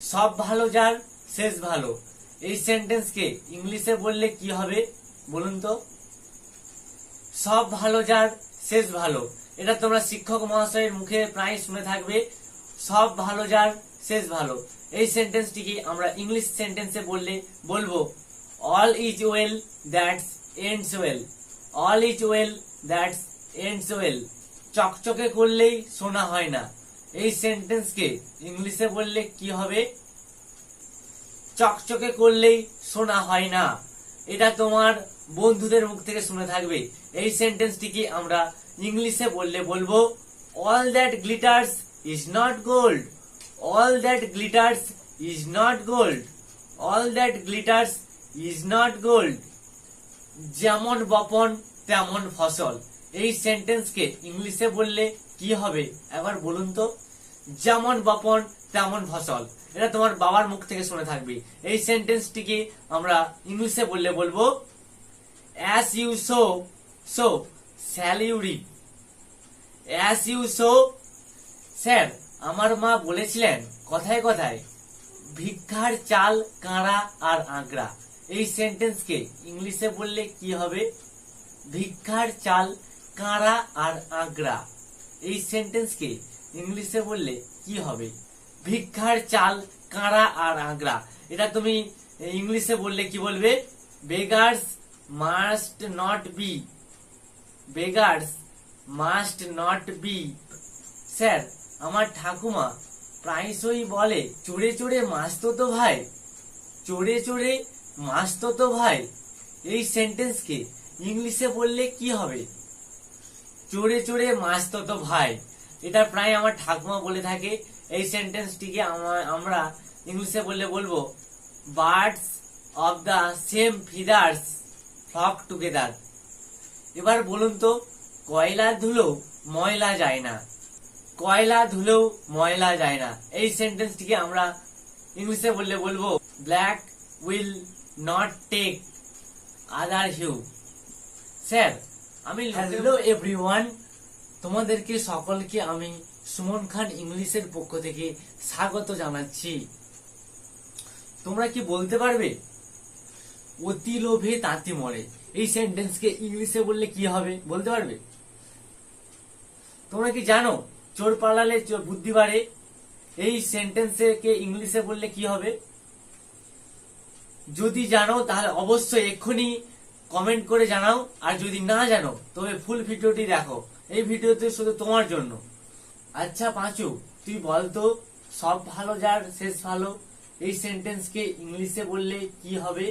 সব ভালো যার, শেষ ভালো। এই সেন্টেন্সকে ইংলিশে বললে কি হবে বলুন তো? সব ভালো যার, শেষ ভালো। এটা তোমরা শিক্ষক মহাশয়ের মুখে প্রায় শুনে থাকবে। সব ভালো যার, শেষ ভালো। এই সেন্টেন্সটিকে আমরা ইংলিশ সেন্টেন্সে বললে বলব all is well that's ends well all is well that's ends well চকচকে করলেই শোনা হয় না। এই সেন্টেন্সকে ইংলিশে বললে কি হবে? চকচকে করলেই শোনা হয় না। এটা তোমার বন্ধুদের মুখ থেকে শুনে থাকবে। এই সেন্টেন্সটিকে আমরা ইংলিশে বললে বলব? All that glitters is not gold all that glitters is not gold all that glitters is not gold যেমন বপন, তেমন ফসল। এই সেন্টেন্সকে ইংলিশে বললে কি হবে? একবার বলুন তো। যেমন বপন, তেমন ফসল। এটা তোমার বাবার মুখ থেকে শুনে থাকবে। এই সেন্টেন্সটিকে আমরা ইংলিশে বললে বলব as you sow so shall you reap as you sow sir আমার মা বলেছিলেন কথায় কথায়, ভিক্ষার চাল, কাঁড়া আর আঁকড়া। এই সেন্টেন্সকে ইংলিশে বললে কি হবে? ভিক্ষার চাল কাঁড়া আর আগ্রা? এই সেন্টেন্সকে ইংলিশে বললে কি হবে? ভিক্ষার চাল কাঁড়া আর আগ্রা? এটা তুমি ইংলিশে বললে কি বলবে? Beggars must not be beggars must not be sir আমার ঠাকুমা প্রায়শই বলে চড়ে চড়ে মাছ তো ভাই। চড়ে চড়ে মাছ তো তো ভাই। এই সেন্টেন্সকে ইংলিশে বললে কি হবে? চড়ে চড়ে মাছ তো ভাই। এটা প্রায় আমার ঠাকুমা বলে থাকে। এই সেন্টেন্সটিকে আমা- আমরা ইংলিশে বললে বলব birds of the same feathers flock together এবার বলুন তো, কয়লা ধুলো ময়লা যায় না। কয়লা ধুলেও ময়লা যায় না। এই সেন্টেন্সটিকে আমরা ইংলিশে বললে বলব black will not take other hue sir আমি হ্যালো এভরিওয়ান তোমাদেরকে সকলকে আমি সুমন খান ইংলিশের পক্ষ থেকে স্বাগত জানাচ্ছি। তোমরা কি বলতে পারবে? অতি লোভে তাঁতি মরে। এই সেন্টেন্সকে ইংলিশে বললে কি হবে? বলতে পারবে? তোমরা কি জানো, চোর পালালে চোর বুদ্ধি বাড়ে? এই সেন্টেন্সকে ইংলিশে বললে কি হবে? যদি জানো, তাহলে অবশ্যই এক্ষুনি কমেন্ট করে জানাও, আর যদি না জানো, তবে ফুল ভিডিওটি দেখো। এই ভিডিওতে শুধু তোমার জন্য। আচ্ছা পাঁচু, তুই বলতো সব ভালো যার, শেষ ভালো? এই সেন্টেন্সকে ইংলিশে বললে কি হবে?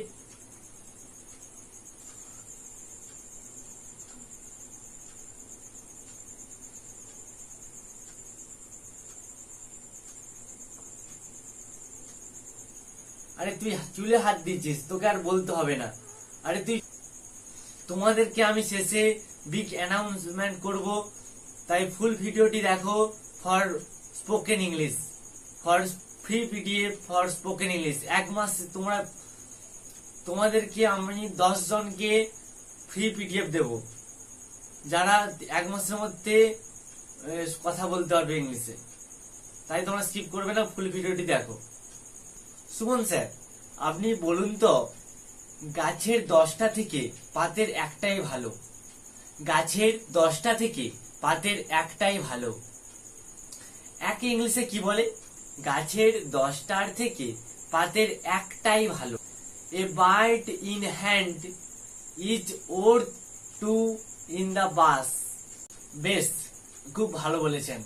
আরে তুই চুলে হাত দিচ্ছিস, তোকে আর বলতে হবে না। আরে তুই তোমাদেরকে আমি শেষে বিগ অ্যানাউন্সমেন্ট করব। তাই ফুল ভিডিওটি দেখো for spoken English for free PDF for spoken English এক মাস তোমরা, তোমাদেরকে আমি দশ জনকে ফ্রি পিডিএফ দেব। যারা এক মাসের মধ্যে কথা বলতে পারবে ইংলিশে তাই তোমরা স্কিপ করবে না ফুল ভিডিওটি দেখো। সুমন স্যার আপনি বলুন তো গাছের দশটা থেকে পাতের একটাই ভালো। গাছের দশটা থেকে পাতের একটাই ভালো। এক ইংলিশে কি বলে? গাছের দশটার থেকে পাতের একটাই ভালো। A bird in hand is worth two in the bush বেশ, খুব ভালো বলেছেন।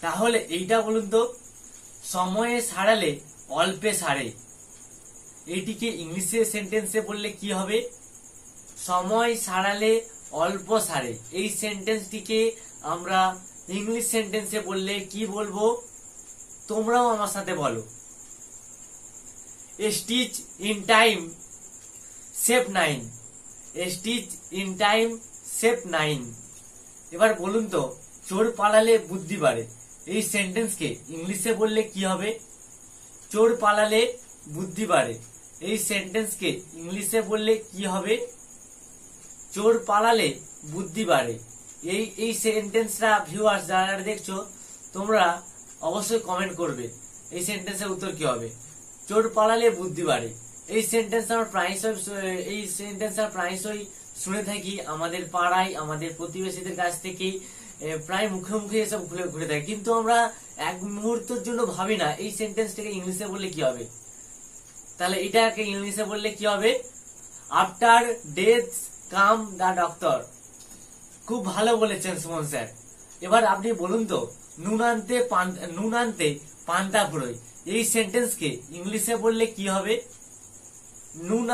তাহলে এইটা বলুন তো। সময়ে সারালে অল্পে সারে। এটিকে ইংলিশে সেন্টেন্সে বললে কি হবে? সময় সারালে অল্প সারে। এই সেন্টেন্সটিকে আমরা ইংলিশ সেন্টেন্সে বললে কি বলব? তোমরাও আমার সাথে বলো। Stitch in time save nine stitch in time save nine এবার বলুন তো, চোর পালালে বুদ্ধি বাড়ে। এই সেন্টেন্সকে ইংলিশে বললে কি হবে? চোর পালালে বুদ্ধি বাড়ে। এই সেন্টেন্সকে ইংলিশে বললে কি হবে? চোর পালালে বুদ্ধি বাড়ে। এই এই সেন্টেন্সটা ভিউয়ার্স যারা দেখছ, তোমরা অবশ্যই কমেন্ট করবে। এই সেন্টেন্সের উত্তর কি হবে? চোর পালালে বুদ্ধি বাড়ে। এই সেন্টেন্স আমরা প্রায়শই এই সেন্টেন্স আমরা প্রায়শই শুনে থাকি আমাদের পাড়ায়, আমাদের প্রতিবেশীদের কাছ থেকেই প্রায় মুখে মুখে এসব ঘুরে ঘুরে থাকে। কিন্তু আমরা এক মুহূর্তের জন্য ভাবি না, এই সেন্টেন্সটাকে ইংলিশে বললে কি হবে? তাহলে এটাকে ইংলিশে বললে কি হবে? After death come the doctor খুব ভালো বলেছেন সুমন স্যার। এবার আপনি বলুন তো নুন আনতে নুন আনতে পান্তা ফুরোয়। এই সেন্টেন্সকে ইংলিশে বললে কি হবে? নুন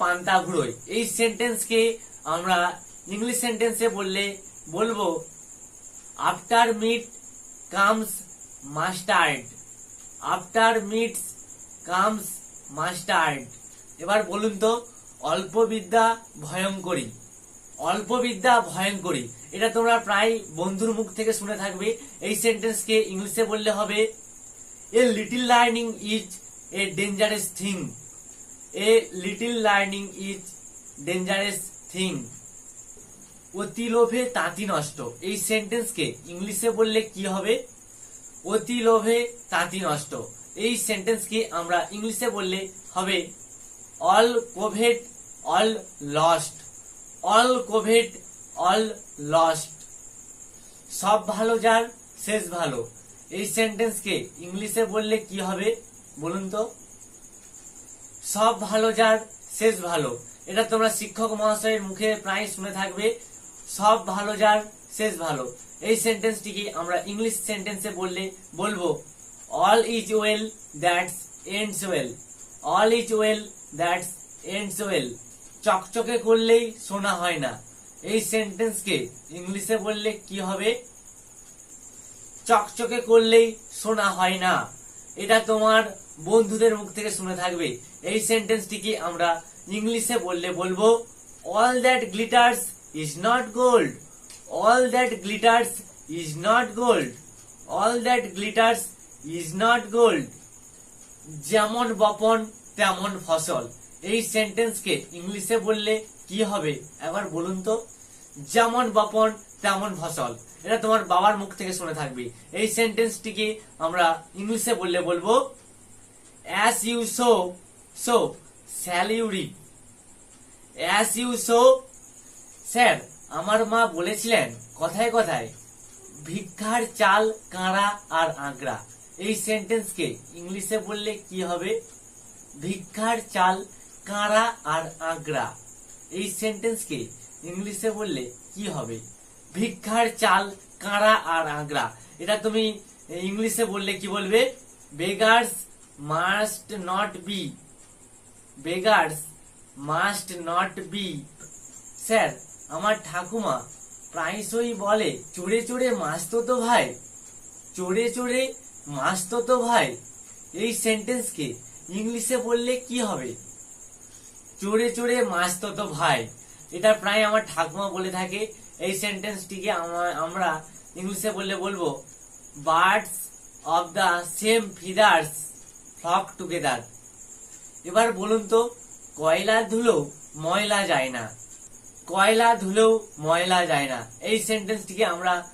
পান্তা ফুরোয়। এই সেন্টেন্সকে আমরা ইংলিশ সেন্টেন্সে বললে বলব after meat comes mustard after meats comes mustard. এবার বলুন তো, অল্প বিদ্যা ভয়ঙ্করী। অল্প বিদ্যা ভয়ঙ্করী। এটা তোমরা প্রায় বন্ধুর মুখ থেকে শুনে থাকবে। এই সেন্টেন্সকে ইংলিশে বললে হবে, a little learning is a dangerous thing. A little learning is dangerous thing. অতি লোভে তাঁতি নষ্ট। এই সেন্টেন্সকে ইংলিশে বললে কি হবে? অতি লোভে তাঁতি নষ্ট। এই সেন্টেন্সকে আমরা ইংলিশে বললে হবে all covet all lost all covet all lost সব ভালো যার, শেষ ভালো। এই সেন্টেন্সকে ইংলিশে বললে কি হবে বলুন তো? সব ভালো যার, শেষ ভালো। এটা তোমরা শিক্ষক মহাশয়ের মুখে প্রায় শুনে থাকবে। সব ভালো যার, শেষ ভালো। এই সেন্টেন্সটিকে আমরা ইংলিশ সেন্টেন্সে বললে বলব all is well that's ends well all is well that's ends well চকচকে করলেই শোনা হয় না। এই সেন্টেন্সকে ইংলিশে বললে কি হবে? চকচকে করলেই শোনা হয় না। এটা তোমার বন্ধুদের মুখ থেকে শুনে থাকবে। এই সেন্টেন্সটিকে আমরা ইংলিশে বললে বলব? All that glitters is not gold all that glitters is not gold all that glitters is not gold যেমন বপন, তেমন ফসল। এই সেন্টেন্সকে ইংলিশে বললে কি হবে? একবার বলুন তো। যেমন বপন, তেমন ফসল। এটা তোমার বাবার মুখ থেকে শুনে থাকবে। এই সেন্টেন্সটিকে আমরা ইংলিশে বললে বলব as you sow so shall you reap as you sow sir আমার মা বলেছিলেন কথায় কথায়, ভিক্ষার চাল, কাঁড়া আর আঁকড়া। এই সেন্টেন্সকে ইংলিশে বললে কি হবে? ভিক্ষার চাল, কাঁড়া আর আগ্রা এই সেন্টেন্সকে ইংলিশে বললে কি হবে? ভিক্ষার চাল, কাঁড়া আর আগ্রা এটা তুমি ইংলিশে বললে কি বলবে? Beggars must not be beggars must not be sir আমার ঠাকুমা প্রায়শই বলে চড়ে চড়ে মাসতো তো ভাই। চড়ে চড়ে মাসতো তো ভাই। এই সেন্টেন্সকে ইংলিশে বললে কি হবে? চড়ে চড়ে মাসতো তো ভাই। এটা প্রায় আমার ঠাকুমা বলে থাকে। এই সেন্টেন্সটিকে আমা- আমরা ইংলিশে বললে বলব birds of the same feathers flock together এবার বলুন তো, কয়লা ধুলো ময়লা যায় না। কয়লা ধুলেও ময়লা যায় না। এই সেন্টেন্সটিকে আমরা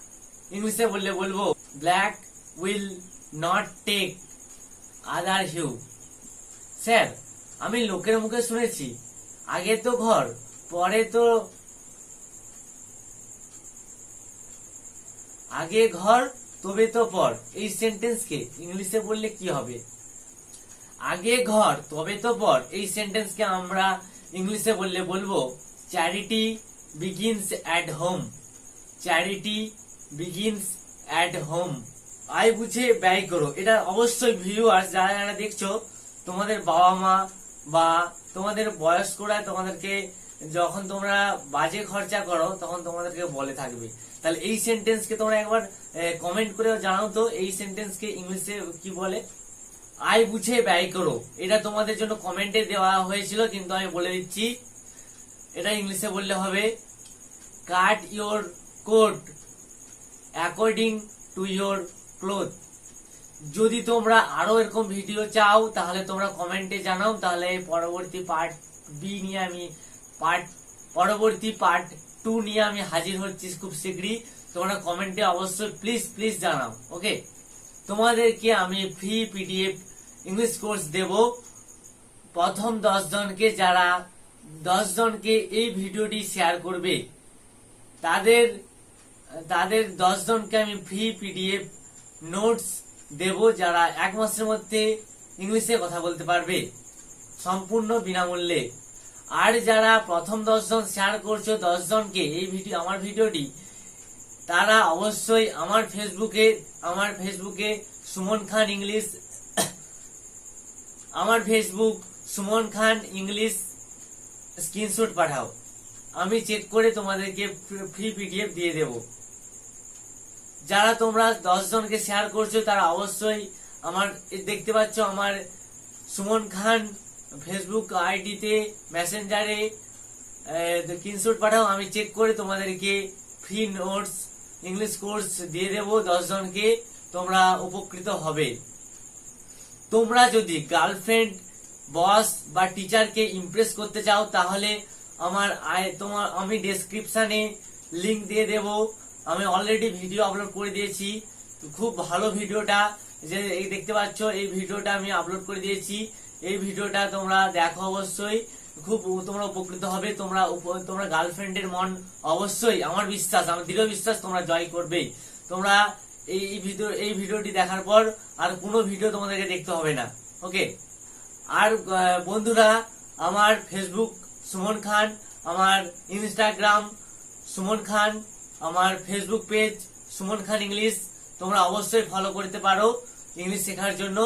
ইংলিশে বললে বলব black will not take other hue sir আমি লোকের মুখে শুনেছি। আগে তো ঘর, পরে তো আগে ঘর, তবে তো পর। এই সেন্টেন্সকে ইংলিশে বললে কি হবে? আগে ঘর, তবে তো পর। এই সেন্টেন্সকে আমরা ইংলিশে বললে বলব charity begins at home charity begins at home আয় বুঝে ব্যয় করো। এটা অবশ্যই ভিউয়ার্স যারা যারা দেখছ, তোমাদের বাবা মা বা তোমাদের বয়স্করা তোমাদেরকে যখন তোমরা বাজে খরচা করো, তখন তোমাদেরকে বলে থাকবে। তাহলে এই সেন্টেন্সকে তোমরা একবার কমেন্ট করে জানাও তো, এই সেন্টেন্সকে ইংলিশে কি বলে? আয় বুঝে ব্যয় করো। এটা তোমাদের জন্য কমেন্টে দেওয়া হয়েছিল, কিন্তু আমি বলে দিচ্ছি, এটা ইংলিশে বললে হবে cut your coat according to your cloth. যদি তোমরা আরও এরকম ভিডিও চাও, তাহলে তোমরা কমেন্টে জানাও। তাহলে পরবর্তী পার্ট বি নিয়ে আমি পার্ট পরবর্তী পার্ট টু নিয়ে আমি হাজির হচ্ছি খুব শীঘ্রই। তোমরা কমেন্টে অবশ্যই প্লিজ প্লিজ জানাও ওকে তোমাদেরকে আমি ফ্রি পিডিএফ ইংলিশ কোর্স দেব। প্রথম জনকে যারা জনকে এই ভিডিওটি শেয়ার করবে, তাদের তাদের জনকে আমি ফ্রি পিডিএফ নোটস দেব যারা এক মাসের মধ্যে ইংলিশে কথা বলতে পারবে, সম্পূর্ণ বিনামূল্যে। আর যারা প্রথম দশ জন শেয়ার করছ দশ জনকে এই ভিডিও, আমার ভিডিওটি, তারা অবশ্যই আমার ফেসবুকে আমার ফেসবুকে সুমন খান ইংলিশ, আমার Facebook Suman Khan English screenshot পাঠাও। আমি চেক করে তোমাদেরকে ফ্রি পিডিএফ দিয়ে দেব। যারা তোমরা দশ জনকে শেয়ার করছ, তারা অবশ্যই আমার দেখতে পাচ্ছ আমার সুমন খান ফেসবুক আইডিতে মেসেঞ্জারে স্ক্রিনশট পাঠাও, আমি চেক করে তোমাদেরকে ফ্রি নোটস ইংলিশ কোর্স দিয়ে দেবো দশ জনকে তোমরা উপকৃত হবে। তোমরা যদি গার্লফ্রেন্ড বস বা টিচারকে ইমপ্রেস করতে চাও, তাহলে আমার তোমার আমি ডেসক্রিপশানে লিংক দিয়ে দেব। আমি অলরেডি ভিডিও আপলোড করে দিয়েছি। তো খুব ভালো ভিডিওটা। যে এই দেখতে পাচ্ছ, এই ভিডিওটা আমি আপলোড করে দিয়েছি। এই ভিডিওটা তোমরা দেখো অবশ্যই। খুব তোমরা উপকৃত হবে। তোমরা তোমরা গার্লফ্রেন্ডের মন অবশ্যই, আমার বিশ্বাস, আমার দৃঢ় বিশ্বাস তোমরা জয় করবেই তোমরা এই ভিডিও, এই ভিডিওটি দেখার পর আর কোনো ভিডিও তোমাদেরকে দেখতে হবে না। ওকে আর বন্ধুরা, আমার ফেসবুক সুমন খান, আমার ইনস্টাগ্রাম সুমন খান আমার Facebook page Suman Khan English তোমরা অবশ্যই ফলো করতে পারো ইংলিশ শেখার জন্য।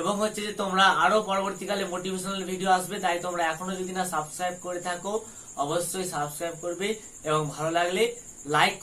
এবং হচ্ছে যে তোমরা আরও পরবর্তীকালে মোটিভেশনাল ভিডিও আসবে, তাই তোমরা এখনও যদি না সাবস্ক্রাইব করে থাকো, অবশ্যই সাবস্ক্রাইব করবে এবং ভালো লাগলে লাইক